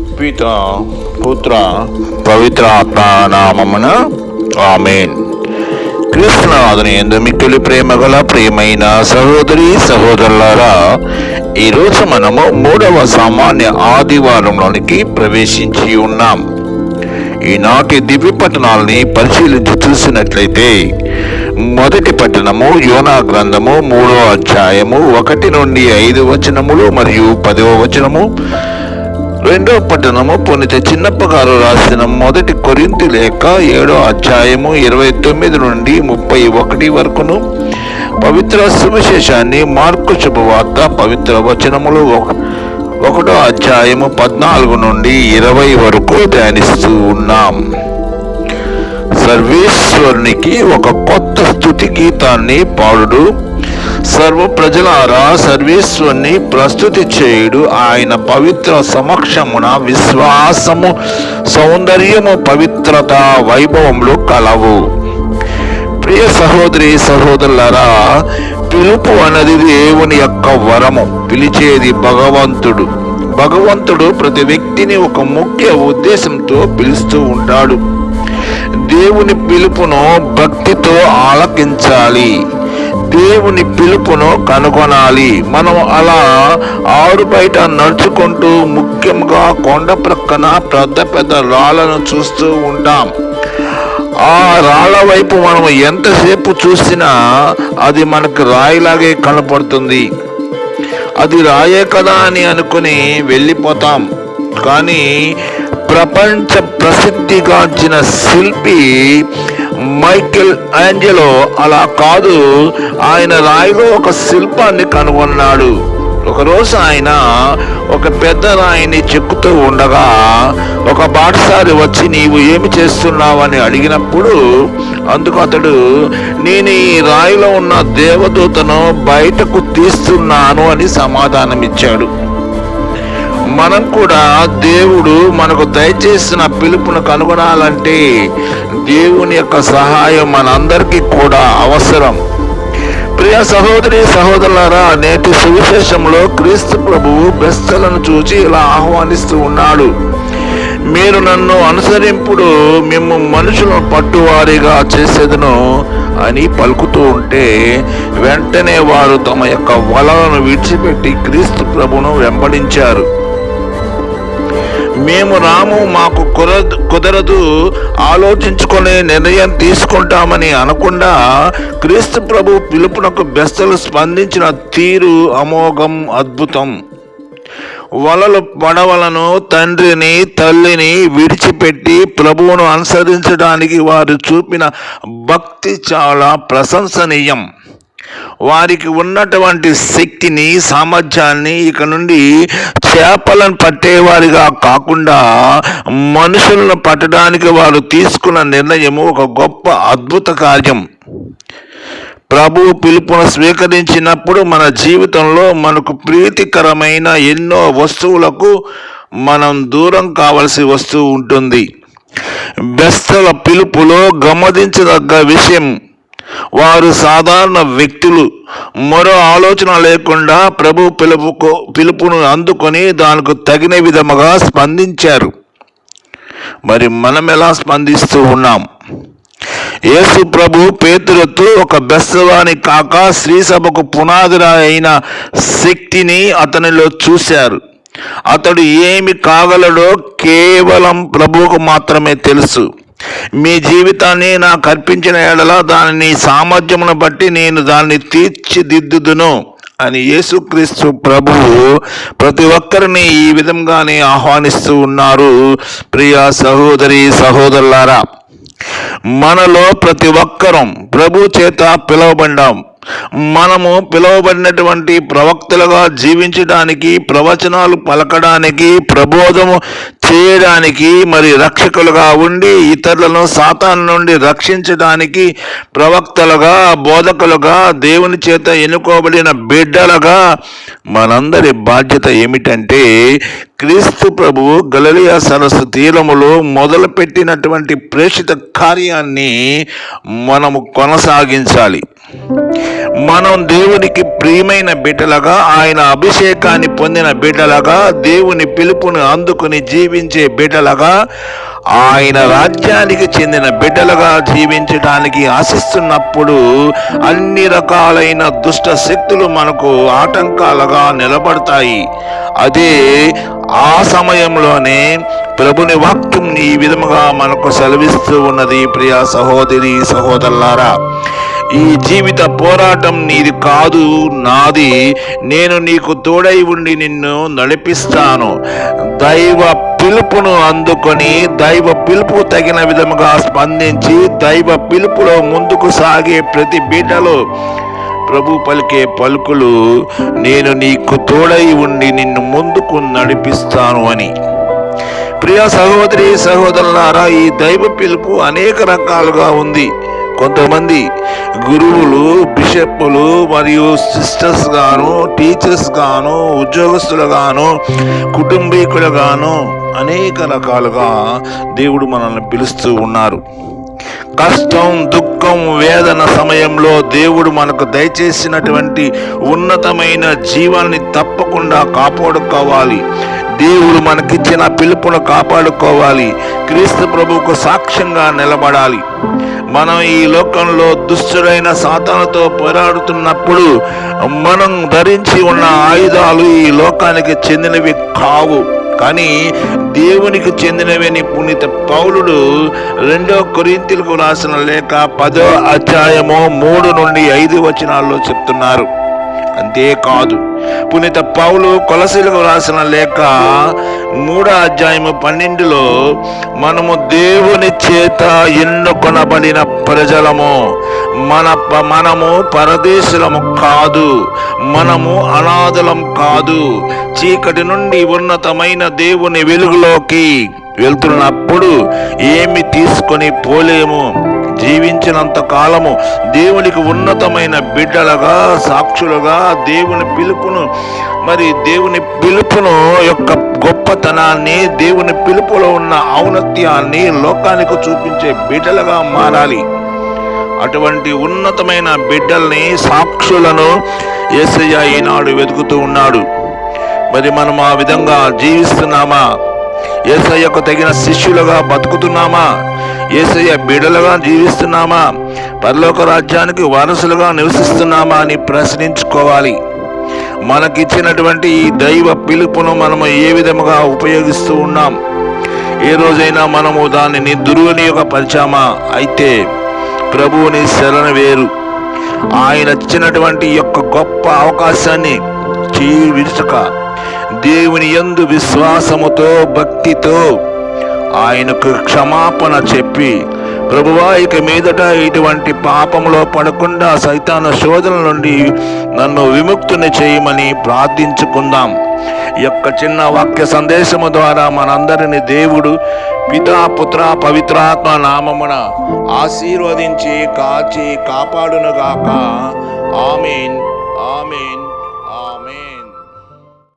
పిత పుత్ర పవిత్ర ఆత్మనామమున ఆమెన్. కృష్ణనాథుని ఎందు మిక్కిలి ప్రేమ గల ప్రియమైన సహోదరి సహోదరులారా ఈరోజు మనము మూడవ సామాన్య ఆదివారంలోనికి ప్రవేశించి ఉన్నాం. ఈనాటి దివ్య పట్టణాలని పరిశీలించి చూసినట్లయితే మొదటి పట్టణము యోనా గ్రంథము మూడవ అధ్యాయము ఒకటి నుండి ఐదు వచనములు మరియు పదవ వచనము రెండో పట్టణము పునిత చిన్నప్ప గారు రాసిన మొదటి కొరింతి లేఖ ఏడో అధ్యాయము ఇరవై తొమ్మిది నుండి ముప్పై ఒకటి వరకును. పవిత్ర సువిశేషాన్ని మార్కు శుభవార్త పవిత్ర వచనములు ఒక ఒకటో అధ్యాయము పద్నాలుగు నుండి ఇరవై వరకు ధ్యానిస్తూ ఉన్నాం. సర్వేశ్వరునికి ఒక కొత్త స్థుతి గీతాన్ని పాడుడు. సర్వ ప్రజలారా సర్వేశ్వరుని ప్రస్తుతి చేయుడు ఆయన పవిత్ర సమక్షమున విశ్వాసము సౌందర్యము పవిత్రత వైభవములు కలవు. ప్రియ సహోదరి సహోదరులరా పిలుపు అన్నది దేవుని యొక్క వరము పిలిచేది భగవంతుడు. భగవంతుడు ప్రతి వ్యక్తిని ఒక ముఖ్య ఉద్దేశంతో పిలుస్తూ ఉంటాడు. దేవుని పిలుపును భక్తితో ఆలకించాలి. దేవుని పిలుపును కనుగొనాలి. మనం అలా ఆరు బయట నడుచుకుంటూ ముఖ్యంగా కొండ ప్రక్కన పెద్ద పెద్ద రాళ్ళను చూస్తూ ఉంటాం. ఆ రాళ్ళ వైపు మనం ఎంతసేపు చూసినా అది మనకు రాయిలాగే కనపడుతుంది. అది రాయే కదా అని అనుకుని వెళ్ళిపోతాం. కానీ ప్రపంచ ప్రసిద్ధిగాంచిన శిల్పి మైకెల్ ఏంజలో అలా కాదు. ఆయన రాయిలో ఒక శిల్పాన్ని కనుగొన్నాడు. ఒకరోజు ఆయన ఒక పెద్ద రాయిని చెక్కుతూ ఉండగా ఒక బాటసారి వచ్చి నీవు ఏమి చేస్తున్నావని అడిగినప్పుడు అందుకు అతడు నేను ఈ రాయిలో ఉన్న దేవదూతను బయటకు తీస్తున్నాను అని సమాధానమిచ్చాడు. మనం కూడా దేవుడు మనకు దయచేసిన పిలుపును కనుగొనాలంటే దేవుని యొక్క సహాయం మనందరికీ కూడా అవసరం. ప్రియ సహోదరి సహోదరులారా నేటి సువిశేషంలో క్రీస్తు ప్రభువు బెస్తలను చూచి ఇలా ఆహ్వానిస్తూ ఉన్నాడు. మీరు నన్ను అనుసరింపుడు మేము మనుషులను పట్టువారిగా చేసేదను అని పలుకుతూ ఉంటే వెంటనే వారు తమ యొక్క వలలను విడిచిపెట్టి క్రీస్తు ప్రభును వెంబడించారు. మేము రాము మాకు కుదరదు కుదరదు. ఆలోచించుకునే నిర్ణయం తీసుకుంటామని అనకుండా క్రీస్తు ప్రభు పిలుపునకు బెస్తలు స్పందించిన తీరు అమోఘం అద్భుతం. వలలు పడవలను తండ్రిని తల్లిని విడిచిపెట్టి ప్రభువును అనుసరించడానికి వారు చూపిన భక్తి చాలా ప్రశంసనీయం. వారికి ఉన్నటువంటి శక్తిని సామర్థ్యాన్ని ఇక నుండి చేపలను పట్టేవారిగా కాకుండా మనుషులను పట్టడానికి వారు తీసుకున్న నిర్ణయము ఒక గొప్ప అద్భుత కార్యం. ప్రభు పిలుపును స్వీకరించినప్పుడు మన జీవితంలో మనకు ప్రీతికరమైన ఎన్నో వస్తువులకు మనం దూరం కావలసి వస్తూ ఉంటుంది. బెస్తల పిలుపులో గమనించదగ్గ విషయం వారు సాధారణ వ్యక్తులు. మరో ఆలోచన లేకుండా ప్రభు పిలుపుకు పిలుపును అందుకొని దానికి తగిన విధముగా స్పందించారు. మరి మనం ఎలా స్పందిస్తూ ఉన్నాం? యేసు ప్రభు పేతులతో ఒక బెస్తవాని కాక స్త్రీ సభకు అయిన శక్తిని అతనిలో చూశారు. అతడు ఏమి కాగలడో కేవలం ప్రభువుకు మాత్రమే తెలుసు. మీ జీవితాన్ని నాకు అర్పించిన ఏడల దానిని సామర్థ్యమును బట్టి నేను దాన్ని తీర్చిదిద్దుదును అని యేసుక్రీస్తు ప్రభువు ప్రతి ఒక్కరిని ఈ విధంగానే ఆహ్వానిస్తూ ఉన్నారు. ప్రియ సహోదరి సహోదరులారా మనలో ప్రతి ఒక్కరం ప్రభు చేత పిలువబడ్డాం. మనము పిలువబడినటువంటి ప్రవక్తలుగా జీవించడానికి ప్రవచనాలు పలకడానికి ప్రబోధము చేయడానికి మరి రక్షకులుగా ఉండి ఇతరులను సాతాను నుండి రక్షించడానికి ప్రవక్తలుగా బోధకులుగా దేవుని చేత ఎన్నుకోబడిన బిడ్డలుగా మనందరి బాధ్యత ఏమిటంటే క్రీస్తు ప్రభువు గలలియా సరస్సు తీరములో మొదలుపెట్టినటువంటి ప్రేషిత కార్యాన్ని మనము కొనసాగించాలి. మనం దేవునికి ప్రియమైన బిడ్డలుగా ఆయన అభిషేకాన్ని పొందిన బిడ్డలుగా దేవుని పిలుపును అందుకుని జీవించే బిడ్డలుగా ఆయన రాజ్యానికి చెందిన బిడ్డలుగా జీవించడానికి ఆశిస్తున్నప్పుడు అన్ని రకాలైన దుష్ట శక్తులు మనకు ఆటంకాలుగా నిలబడతాయి. అదే ఆ సమయంలోనే ప్రభుని వాక్యం ఈ విధముగా మనకు సెలవిస్తూ ఉన్నది ప్రియ సహోదరి సహోదరులారా. ఈ జీవిత పోరాటం నీది కాదు నాది. నేను నీకు తోడై ఉండి నిన్ను నడిపిస్తాను. దైవ పిలుపును అందుకొని దైవ పిలుపు తగిన విధముగా స్పందించి దైవ పిలుపులో ముందుకు సాగే ప్రతి బిడ్డలో ప్రభు పలికే పలుకులు నేను నీకు తోడై ఉండి నిన్ను ముందుకు నడిపిస్తాను అని. ప్రియ సహోదరి సహోదరులారా ఈ దైవ పిలుపు అనేక రకాలుగా ఉంది. కొంతమంది గురువులు బిషప్పులు మరియు సిస్టర్స్ గాను టీచర్స్ గాను ఉద్యోగస్తులు గాను కుటుంబీకులు గాను అనేక రకాలుగా దేవుడు మనల్ని పిలుస్తూ ఉన్నారు. కష్టం దుఃఖం వేదన సమయంలో దేవుడు మనకు దయచేసినటువంటి ఉన్నతమైన జీవాన్ని తప్పకుండా కాపాడుకోవాలి. దేవుడు మనకిచ్చిన పిలుపును కాపాడుకోవాలి. క్రీస్తు ప్రభువుకు సాక్ష్యంగా నిలబడాలి. మనం ఈ లోకంలో దుష్టుడైన సాతానుతో పోరాడుతున్నప్పుడు మనం ధరించి ఉన్న ఆయుధాలు ఈ లోకానికి చెందినవి కావు. కానీ దేవునికి చెందినవని పునీత పౌలుడు రెండో కొరింతలకు రాసిన లేఖ పదో అధ్యాయము మూడు నుండి ఐదు వచనాల్లో చెప్తున్నారు. అంతేకాదు పునీత పౌలు కొలసీలకు రాసిన లేఖ మూడో అధ్యాయము పన్నెండులో మనము దేవుని చేత ఎన్నుకొనబడిన ప్రజలము మన ప- మనము పరదేశులము కాదు మనము అనాథలం కాదు. చీకటి నుండి ఉన్నతమైన దేవుని వెలుగులోకి వెళ్తున్నప్పుడు ఏమి తీసుకొని పోలేము? జీవించినంత కాలము దేవునికి ఉన్నతమైన బిడ్డలుగా సాక్షులుగా దేవుని పిలుపును మరి దేవుని పిలుపును యొక్క గొప్పతనాన్ని దేవుని పిలుపులో ఉన్న ఔన్నత్యాన్ని లోకానికి చూపించే బిడ్డలుగా మారాలి. అటువంటి ఉన్నతమైన బిడ్డల్ని సాక్షులను యేసయ్య ఈనాడు వెతుకుతూ ఉన్నాడు. మరి మనం ఆ విధంగా జీవిస్తున్నామా? ఏసయ్యకు తగిన శిష్యులుగా బతుకుతున్నామా? ఏసయ్య బిడలుగా జీవిస్తున్నామా? పరలోక రాజ్యానికి వారసులుగా నివసిస్తున్నామా అని ప్రశ్నించుకోవాలి. మనకిచ్చినటువంటి ఈ దైవ పిలుపును మనము ఏ విధముగా ఉపయోగిస్తూ ఉన్నాం? ఏ రోజైనా మనము దానిని దుర్వినియోగపరిచామా అయితే ప్రభువుని శరణ వేరు. ఆయన ఇచ్చినటువంటి యొక్క గొప్ప అవకాశాన్ని చేయి విడుచక దేవుని యందు విశ్వాసముతో భక్తితో ఆయనకు క్షమాపణ చెప్పి ప్రభువా ఇక మీదట ఇటువంటి పాపంలో పడకుండా సైతాన శోధన నుండి నన్ను విముక్తుని చేయమని ప్రార్థించుకుందాం. ఈ యొక్క చిన్న వాక్య సందేశము ద్వారా మనందరిని దేవుడు పితా పుత్ర పవిత్రాత్మ నామమున ఆశీర్వదించి కాచి కాపాడునుగాక. ఆమెన్.